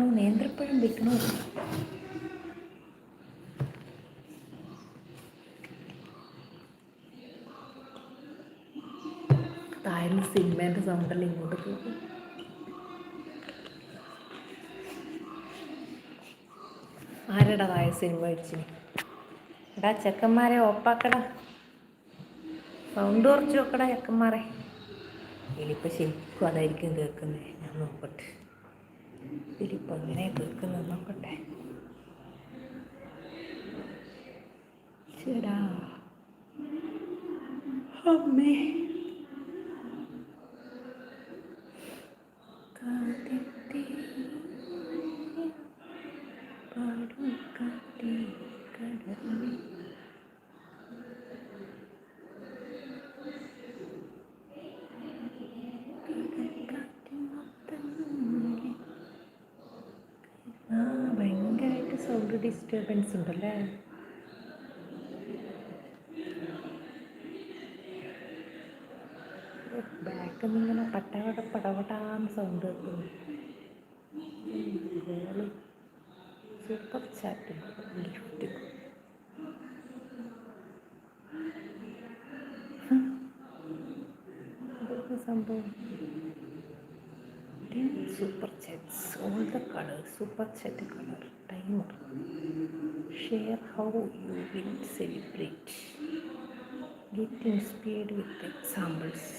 വിൽക്കണോ നേന്ത്രപ്പഴം വെക്കണോ? താഴ്ന്ന സിനിമേന്റെ സൗണ്ടല്ലേ ഇങ്ങോട്ട് പോകും ആരടാ താഴെ സിനിമ വെച്ചിന് എടാ ചെക്കന്മാരെ ഓപ്പാക്കടാ. സൗണ്ട് കുറച്ച് നോക്കടാ ചെക്കന്മാരെ. ഇതിലിപ്പോൾ ശരിക്കും അതായിരിക്കും കേൾക്കുന്നത് ഞാൻ നോക്കട്ടെ. ഇതിലിപ്പോൾ എങ്ങനെ തീർക്കുന്നത് നോക്കട്ടെ ചേടാ. അമ്മേ. കാതിത്തെ പാടും കാറ്റേ ആ ഭയങ്കരമായിട്ട് സൗണ്ട് ഡിസ്റ്റർബൻസ് ഉണ്ടല്ലേ? ബാക്കിൽ നിന്ന് ഇങ്ങനെ പട്ടവട പടവടാന്ന് സൗണ്ട് കേൾക്കുന്നു സൂപ്പർ ചാറ്റ് ഗിഫ്റ്റ് സംഭവം? Super chat all the colour super chat colour timer share how you will celebrate get inspired with examples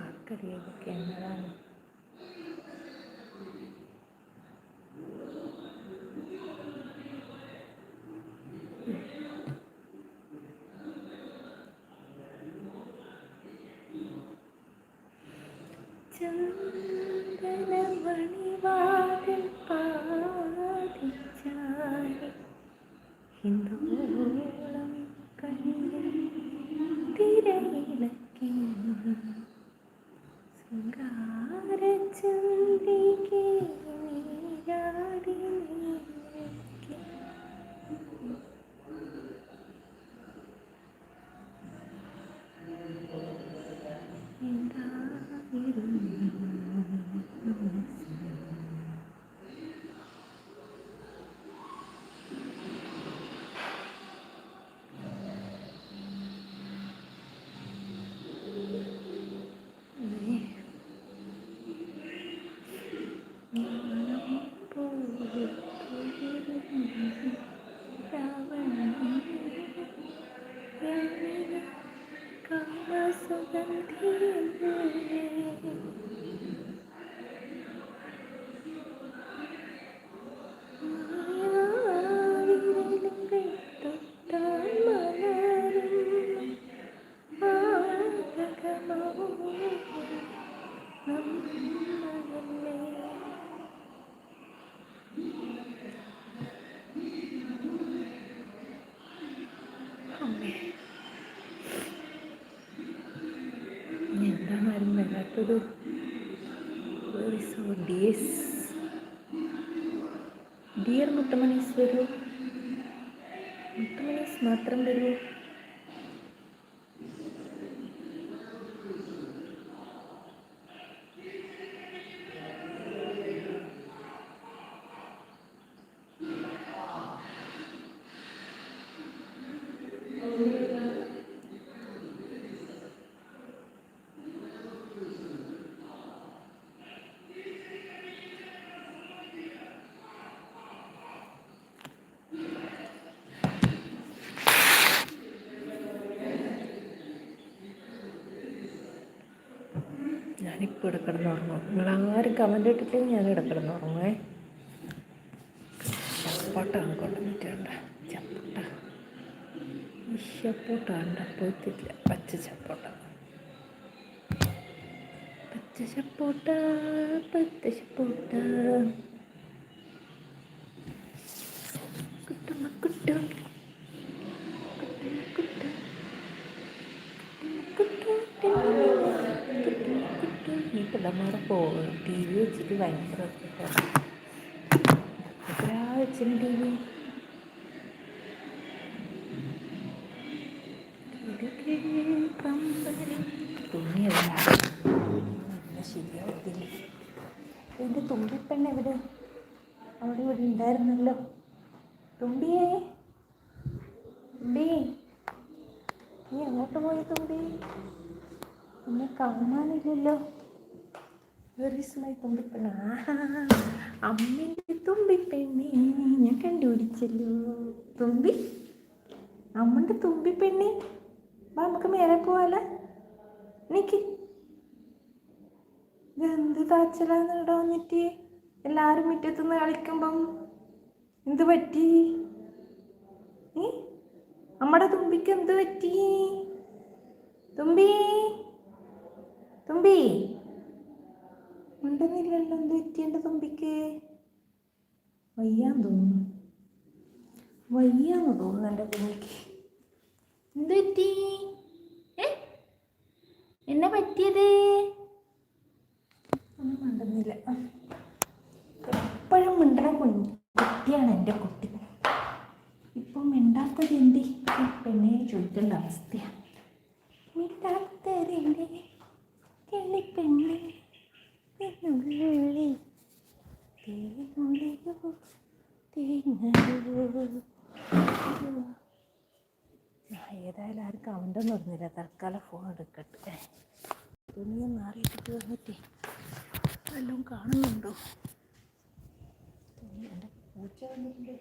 ആർക്കറിയാം ഇതൊക്കെ എന്നതാണ് ചന്ദനമണിവാതിൽ ഞാനിപ്പോൾ ഇവിടെ കിടന്നുറങ്ങും നിങ്ങളാരും കമന്റ് ഇട്ടിട്ടില്ലെങ്കിൽ ഞാൻ ഇവിടെ കിടന്നുറങ്ങുവേ ചപ്പാട്ട കൊണ്ടുവന്നിട്ടുണ്ട് ചപ്പാട്ട. ചപ്പോട്ട ഉണ്ട് പോയിട്ടില്ല. പച്ച ചപ്പോട്ട. പച്ച ചപ്പോട്ട പച്ച ചപ്പോട്ട. ഈ പിള്ളമാരെ പോ ടി വി വെച്ചിട്ട് ഭയങ്കര എപ്പോഴാ വെച്ചിന് ടി വി തുണിയല്ല ശരിയാവത്തില്ല എന്റെ തുമ്പിപ്പെണ്ണ് എവിടെ അവിടെ ഇവിടെ ഉണ്ടായിരുന്നല്ലോ തുമ്പിയേ തുമ്പി നീ എങ്ങോട്ട് പോയി തുമ്പി എന്നെ കാണാനില്ലല്ലോ വെറിസ്മൈ തുമ്പിപ്പെണ്ണ. അമ്മന്റെ തുമ്പിപ്പെണ്ണെ ഞാൻ കണ്ടുപിടിച്ചല്ലോ. തുമ്പി? അമ്മന്റെ തുമ്പിപ്പെണ്ണെ? വാ നമുക്ക് മേലെ പോവാല. നിക്ക്. എന്ത് താച്ചലാന്ന് ഇവിടെ വന്നിട്ട്? എല്ലാവരും മുറ്റത്തുനിന്ന് കളിക്കുമ്പം എന്ത് പറ്റി? നമ്മുടെ തുമ്പിക്ക് എന്ത് പറ്റി? തുമ്പി? തുമ്പി? ഉണ്ടെന്നില്ലല്ലോ എന്ത് പറ്റി എന്റെ തുമ്പിക്ക്? വയ്യാന്ന് തോന്നുന്നു. വയ്യാന്ന് തോന്നുന്നു എന്റെ കുഞ്ഞിക്ക് എന്ത് എന്നെ പറ്റിയത്? ഒന്നും മിണ്ടുന്നില്ല. എപ്പോഴും മിണ്ടണ കുട്ടിയാണ് എന്റെ കുട്ടി. ഇപ്പം മിണ്ടാത്തത് എന്തി? പെണ്ണിനെ ചോദിക്കേണ്ട അവസ്ഥയാണ് മിണ്ടാത്തത് മിണ്ടാത്തതിന്റെ കിളിപ്പെണ്ണെ നിന്നുള്ളിൽ തേനുള്ളിലോ തേങ്ങയോ ഏതായാലും ആരും കമന്റൊന്നും ഇടുന്നില്ല. തൽക്കാലം ഫോൺ എടുക്കട്ടെ. തുണിയൊന്നും അറിയിച്ചിട്ട് വന്നിട്ടേ വല്ലതും കാണുന്നുണ്ടോ? തുണി എന്റെ പൂച്ച വന്നിട്ടുണ്ട്.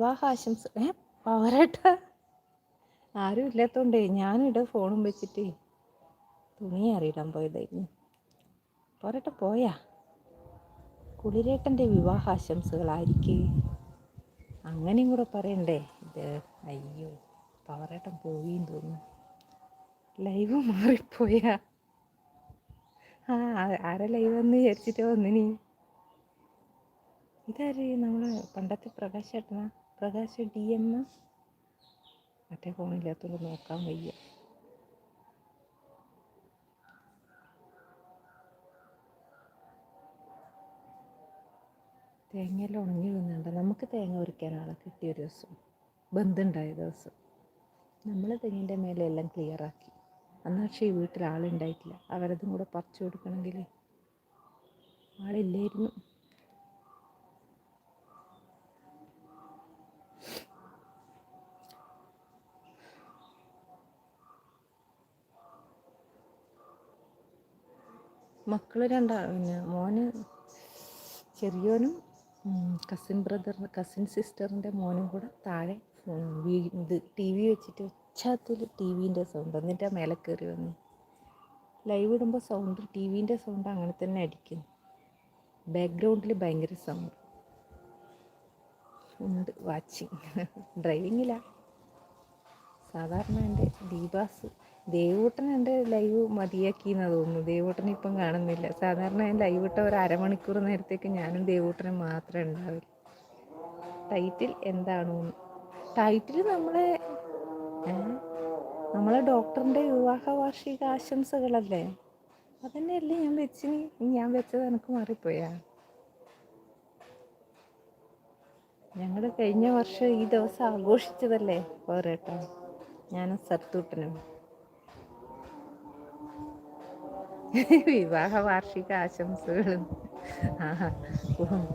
വിവാഹാശംസ ഏ? പവരേട്ട. ആരും ഇല്ലാത്തോണ്ടേ ഞാനിവിടെ ഫോണും വെച്ചിട്ട്. തുണി അറിയിടാൻ പോയതായിരുന്നു പോരട്ടെ പോയാ. കുളിരേട്ടന്റെ വിവാഹാശംസകളായിരിക്കും. അങ്ങനെയും കൂടെ പറയണ്ടേ. ഇത് അയ്യോ പവറേട്ടൻ പോയിന്ന് തോന്നുന്നു. ലൈവ് മാറിപ്പോയാ. ആ ആരെ ലൈവ് എന്ന് വിചാരിച്ചിട്ട് വന്നിനി? ഇതാര് നമ്മൾ പണ്ടത്തെ പ്രകാശ് ചേട്ടനാ പ്രകാശ് ഡി എം മറ്റേ ഫോണില്ലാത്തതുകൊണ്ട് നോക്കാൻ വയ്യ. തേങ്ങയെല്ലാം ഉണങ്ങി വന്നുണ്ട് നമുക്ക് തേങ്ങ ഉരിക്കാൻ കിട്ടിയ ഒരു ദിവസം. ബന്ധുണ്ടായ ദിവസം. നമ്മൾ തെങ്ങിന്റെ മേലെ എല്ലാം ക്ലിയറാക്കി അന്ന് പക്ഷേ ഈ വീട്ടിൽ ആളുണ്ടായിട്ടില്ല. അവരതും കൂടെ പറിച്ചു കൊടുക്കണമെങ്കിൽ ആളില്ലായിരുന്നു. മക്കൾ രണ്ടാ പിന്നെ മോന് ചെറിയോനും കസിൻ ബ്രദർ കസിൻ സിസ്റ്ററിന്റെ മോനും കൂടെ താഴെ ഇത് ടി വി വെച്ചിട്ട് ഉച്ചത്തിൽ ടി വിന്റെ സൗണ്ട് എന്നിട്ട് മേലെ കയറി വന്ന്. ലൈവ് ഇടുമ്പോൾ സൗണ്ട് ടി വിന്റെ സൗണ്ട് അങ്ങനെ തന്നെ അടിക്കുന്നു. ബാക്ക്ഗ്രൗണ്ടിൽ ഭയങ്കര സൗണ്ട് ഉണ്ട് വാച്ചിങ് ഡ്രൈവിങ്ങില്ല സാധാരണ എന്റെ ദീപാസ് ദേവൂട്ടൻ എന്റെ ലൈവ് മതിയാക്കിയെന്ന് തോന്നുന്നു. ദേവൂട്ടൻ ഇപ്പം കാണുന്നില്ല. സാധാരണ ഞാൻ ലൈവ് ഇട്ട ഒരു അരമണിക്കൂർ നേരത്തേക്ക് ഞാനും ദേവൂട്ടനും മാത്രമേ ഉണ്ടാവില്ല ടൈറ്റിൽ എന്താണോ? ടൈറ്റിൽ നമ്മളെ നമ്മളെ ഡോക്ടറിന്റെ വിവാഹ വാർഷിക ആശംസകളല്ലേ? അതന്നെയല്ലേ ഞാൻ വെച്ചിനി ഞാൻ വെച്ചത് എനിക്ക് മാറിപ്പോയാ. ഞങ്ങൾ കഴിഞ്ഞ വർഷം ഈ ദിവസം ആഘോഷിച്ചതല്ലേ പോരേട്ടോ? ഞാനും സത്തൂട്ടനും വിവാഹ വാർഷിക ആശംസകളും ആ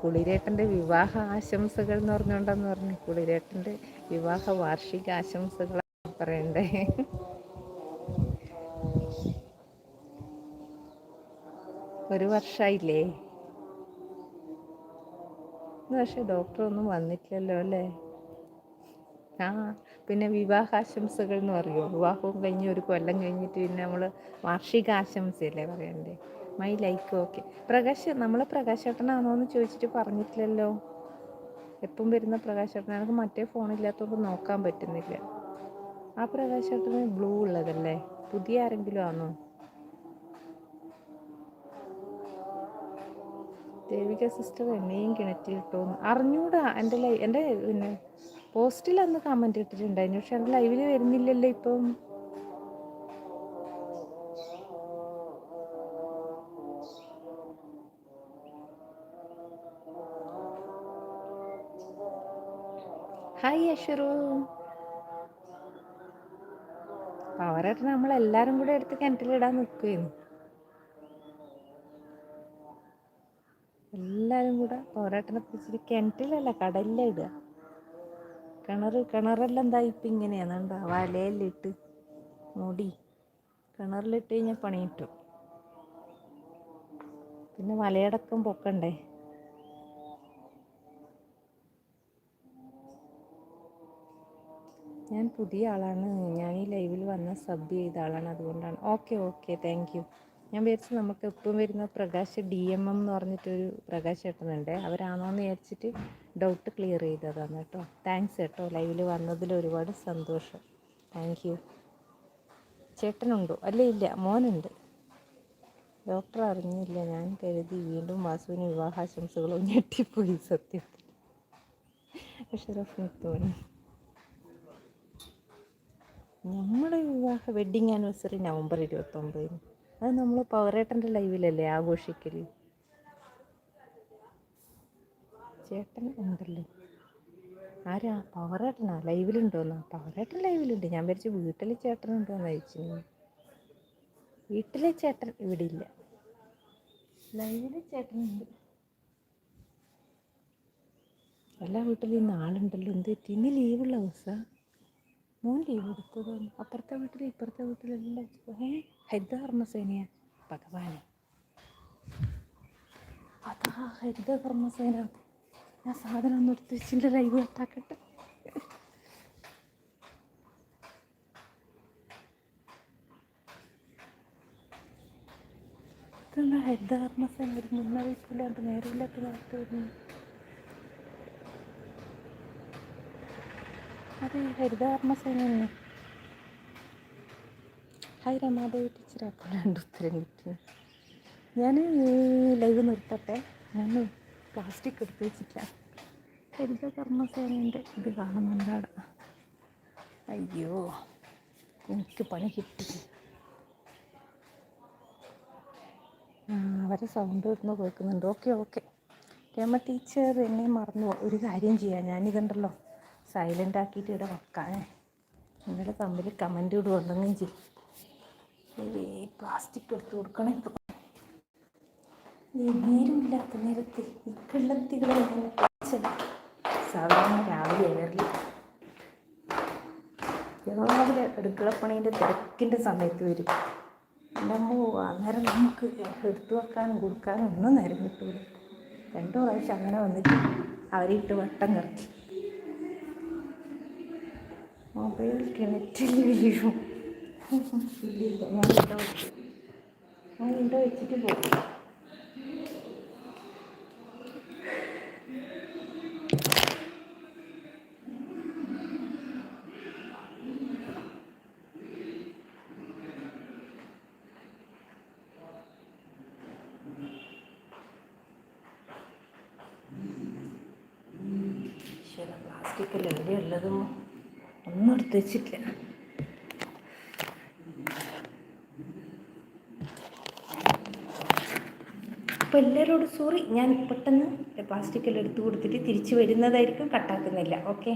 കുളിരേട്ടന്റെ വിവാഹ ആശംസകൾ എന്ന് പറഞ്ഞുകൊണ്ടെന്ന് പറഞ്ഞു. കുളിരേട്ടന്റെ വിവാഹ വാർഷിക ആശംസകൾ പറയണ്ടേ ഒരു വർഷമായില്ലേ പക്ഷെ ഡോക്ടറൊന്നും വന്നിട്ടില്ലല്ലോ അല്ലേ? ആ പിന്നെ വിവാഹാശംസകൾ എന്ന് പറയുമോ വിവാഹവും കഴിഞ്ഞ് ഒരു കൊല്ലം കഴിഞ്ഞിട്ട് പിന്നെ നമ്മൾ വാർഷിക ആശംസയല്ലേ പറയണ്ടേ? മൈ ലൈക്ക് ഓക്കെ പ്രകാശ് നമ്മൾ പ്രകാശേട്ടനാണോ എന്ന് ചോദിച്ചിട്ട് പറഞ്ഞിട്ടില്ലല്ലോ? എപ്പം വരുന്ന പ്രകാശേട്ടൻ? എനിക്ക് മറ്റേ ഫോണില്ലാത്തതുകൊണ്ട് നോക്കാൻ പറ്റുന്നില്ല. ആ പ്രകാശേട്ടന് ബ്ലൂ ഉള്ളതല്ലേ? പുതിയ ആരെങ്കിലും ആണോ ദേവിക സിസ്റ്റർ എന്നെയും കിണറ്റിലിട്ടു അറിഞ്ഞൂടാ എന്റെ ലൈ എന്റെ പിന്നെ പോസ്റ്റിൽ അന്ന് കമന്റ് ഇട്ടിട്ടുണ്ടായിരുന്നു പക്ഷെ അത് ലൈവിൽ വരുന്നില്ലല്ലോ ഇപ്പം. ഹായ് അഷറു പവറായിട്ട് നമ്മളെല്ലാവരും കൂടെ എടുത്ത് കിണറ്റിലിടാൻ നിൽക്കുകയായിരുന്നു എല്ലാവരും കൂടെ പോരാട്ടനെ പിടിച്ചിട്ട് കിണറ്റിലല്ല കടലിലിടുക കിണർ കിണറെല്ലാം എന്താ ഇപ്പം ഇങ്ങനെയാണ് എന്താ വലയിലിട്ട് മുടി കിണറിലിട്ട് കഴിഞ്ഞാൽ പണി കിട്ടും. പിന്നെ വലയടക്കം പൊക്കണ്ടേ? ഞാൻ പുതിയ ആളാണ്. ഞാൻ ഈ ലൈവിൽ വന്ന സബ് ചെയ്ത ആളാണ്. അതുകൊണ്ടാണ്. Okay okay. താങ്ക് ഞാൻ വിചാരിച്ചു നമുക്ക് എപ്പം വരുന്ന പ്രകാശ് ഡി എം എം എന്ന് പറഞ്ഞിട്ടൊരു പ്രകാശ് ചേട്ടനുണ്ട് അവരാണോ എന്ന് വിചാരിച്ചിട്ട് ഡൗട്ട് ക്ലിയർ ചെയ്തതാണ് കേട്ടോ. താങ്ക്സ് കേട്ടോ. ലൈവിൽ വന്നതിൽ ഒരുപാട് സന്തോഷം. താങ്ക് യു ചേട്ടനുണ്ടോ? അല്ല ഇല്ല. മോനുണ്ട്. ഡോക്ടർ അറിഞ്ഞില്ല. ഞാൻ കരുതി വീണ്ടും വാസുവിന് വിവാഹാശംസകളോ ഞെട്ടിപ്പോയി സത്യം. അഷറഫ് മുത്തോണി നമ്മുടെ വിവാഹ വെഡ്ഡിങ് ആനിവേഴ്സറി നവംബർ ഇരുപത്തൊമ്പതിന്. അത് നമ്മൾ പവറേട്ടന്റെ ലൈവിലല്ലേ ആഘോഷിക്കൽ ചേട്ടൻ ഉണ്ടല്ലോ. ആരാ? പവറേട്ടനാ ലൈവിലുണ്ടോന്നാ? പവറേട്ടൻ ലൈവിലുണ്ട്. ഞാൻ വിചാരിച്ചു വീട്ടിലെ ചേട്ടനുണ്ടോന്ന് അയച്ചു വീട്ടിലെ ചേട്ടൻ ഇവിടെ ഇല്ല ലൈവിലെ ചേട്ടനുണ്ട്. എല്ലാ വീട്ടിലും ഇന്ന് ആളുണ്ടല്ലോ. എന്ത് ഇന്ന് ലീവുള്ള ദിവസമാണ് മോൻ ലീവ് എടുത്തത്. അപ്പുറത്തെ വീട്ടിൽ ഇപ്പുറത്തെ വീട്ടിലെല്ലാം ഏ ഹരിതകർമ്മസേനയാ ഭഗവാനെ. അതാ ഹരിതകർമ്മസേന ഞാൻ സാധനം ഒന്നും എടുത്ത് വെച്ചില്ല ലൈവ് കട്ടാക്കട്ടെ ഇതെന്താ ഹരിതകർമ്മസേന ഒരു മുന്നറിയിപ്പില്ലാണ്ട് നേരമില്ലാത്ത നേരത്തെ വരുന്നു ഹരിതകർമ്മസേന തന്നെ ഹായ് രമാദേവി ടീച്ചർ അപ്പോഴാണ്ട് ഉത്തരം കിട്ടിയത്. ഞാൻ ലൈവ് നിർത്തട്ടെ? ഞാൻ പ്ലാസ്റ്റിക് എടുത്ത് വെച്ചിട്ടില്ല. ഹരിതകർമ്മസേനന്റെ ഇത് കാണുന്നുണ്ടാണ്. അയ്യോ എനിക്ക് പണി കിട്ടി. അവരെ സൗണ്ട് വരുന്നു കേൾക്കുന്നുണ്ട്. Okay okay. രമ ടീച്ചർ എന്നെ മറന്നു. ഒരു കാര്യം ചെയ്യാം. ഞാനിതുണ്ടല്ലോ സൈലന്റ് ആക്കിയിട്ട് ഇവിടെ വെക്കാനേ നിങ്ങൾ തമ്മിൽ കമന്റ് ഇടുക എന്തെങ്കിലും ചെയ്യും. ഈ പ്ലാസ്റ്റിക് എടുത്ത് കൊടുക്കണം ഇപ്പോൾ നേരമില്ലാത്ത നേരത്തിൽ ഈ കിള്ളത്തികളെ സാധാരണ രാവിലെ വരൽ രാവിലെ അടുക്കളപ്പണീന്റെ തിരക്കിന്റെ സമയത്ത് വരും. നമ്മോ അന്നേരം നമുക്ക് എടുത്തു വെക്കാനും കൊടുക്കാനും ഒന്നും നേരം കിട്ടൂല. രണ്ടു പ്രാവശ്യം അങ്ങനെ വന്നിട്ട് അവരിട്ട് വട്ടം കറക്കി. മൊബൈൽ കിണറ്റിൽ വീഴും. ഞാൻ ഇവിടെ വെച്ചിട്ട് പോകും എടുത്ത് വെച്ചിട്ടില്ല. അപ്പോൾ എല്ലാവരോടും സോറി ഞാൻ പെട്ടെന്ന് പ്ലാസ്റ്റിക്കെല്ലാം എടുത്തു കൊടുത്തിട്ട് തിരിച്ചു വരുന്നതായിരിക്കും കട്ടാക്കുന്നില്ല ഓക്കെ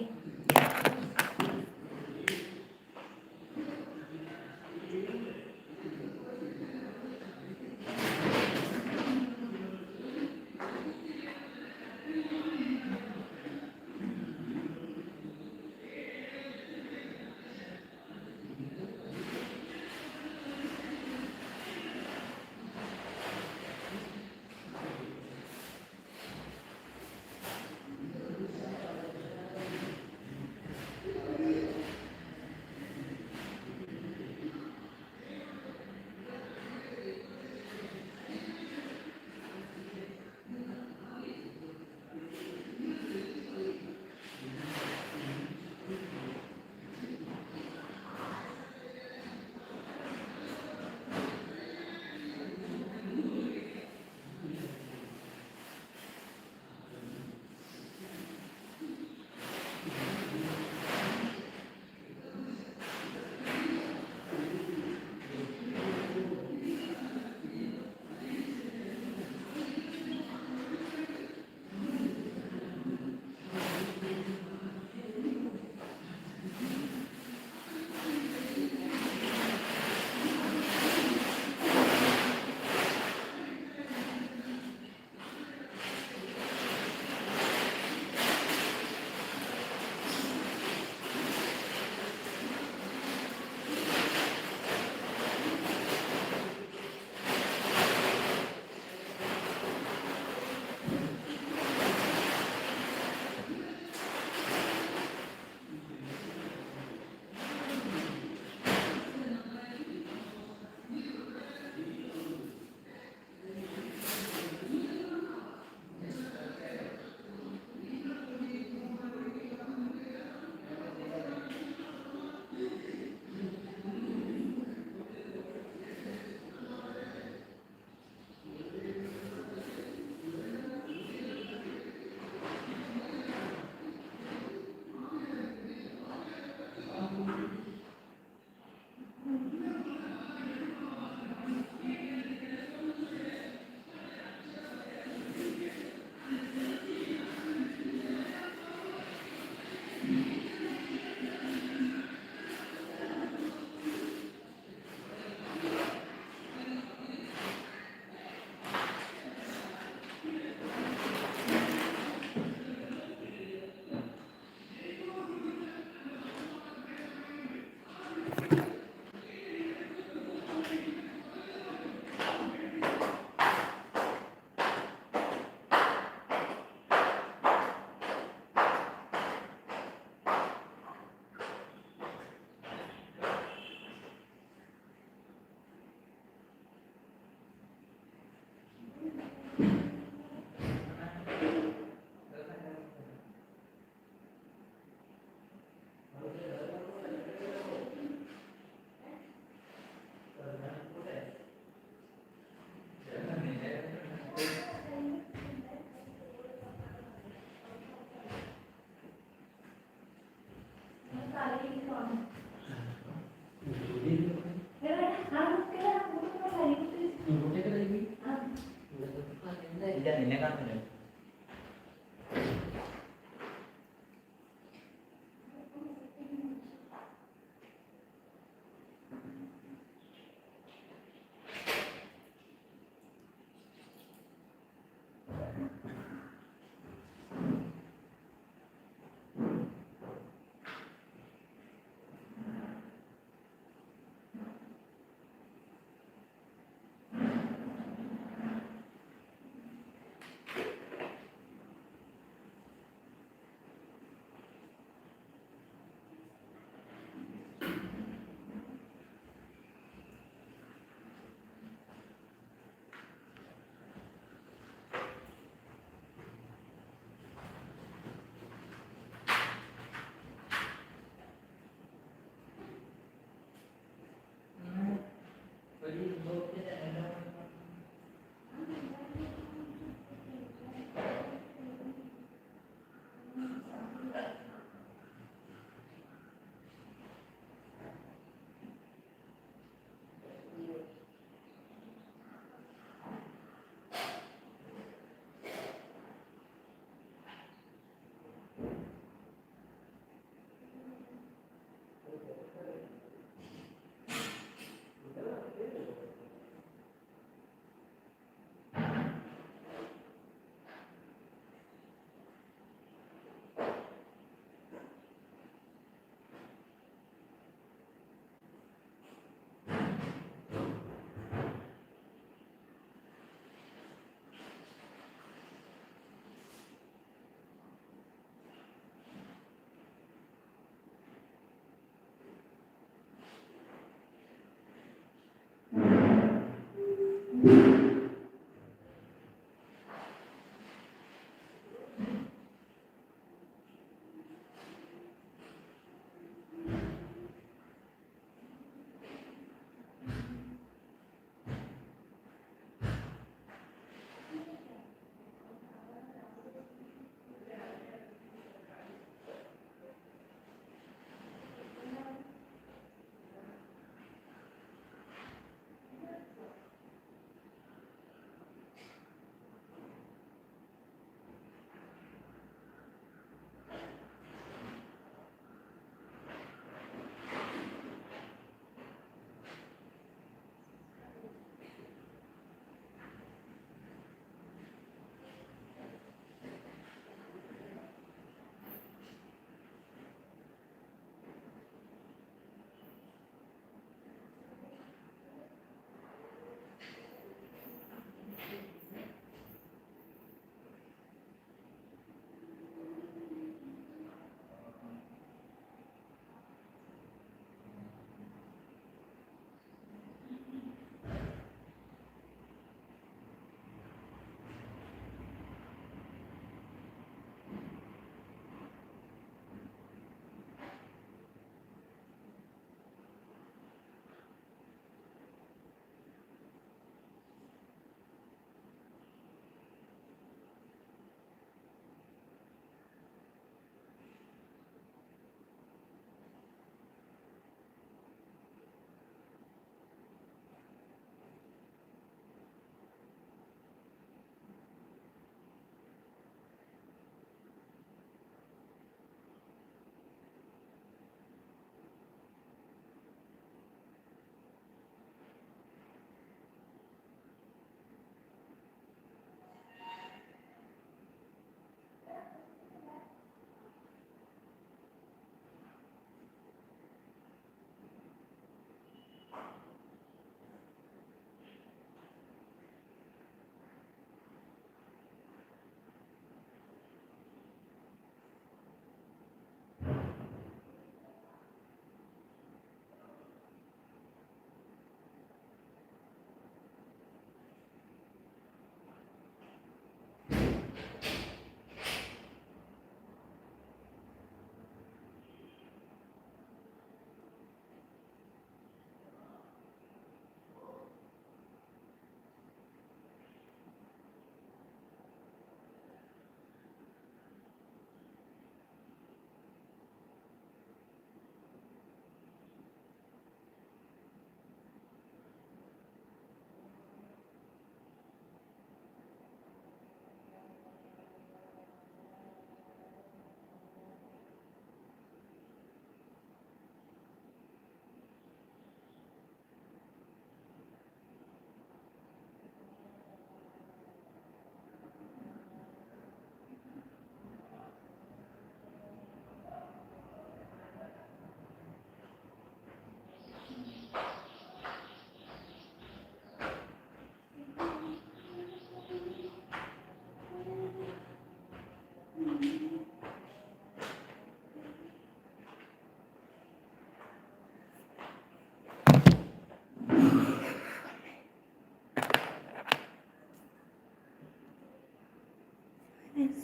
Thank you.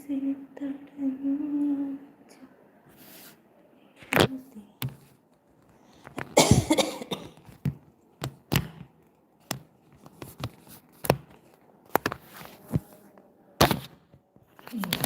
से तड़ना Mm-hmm.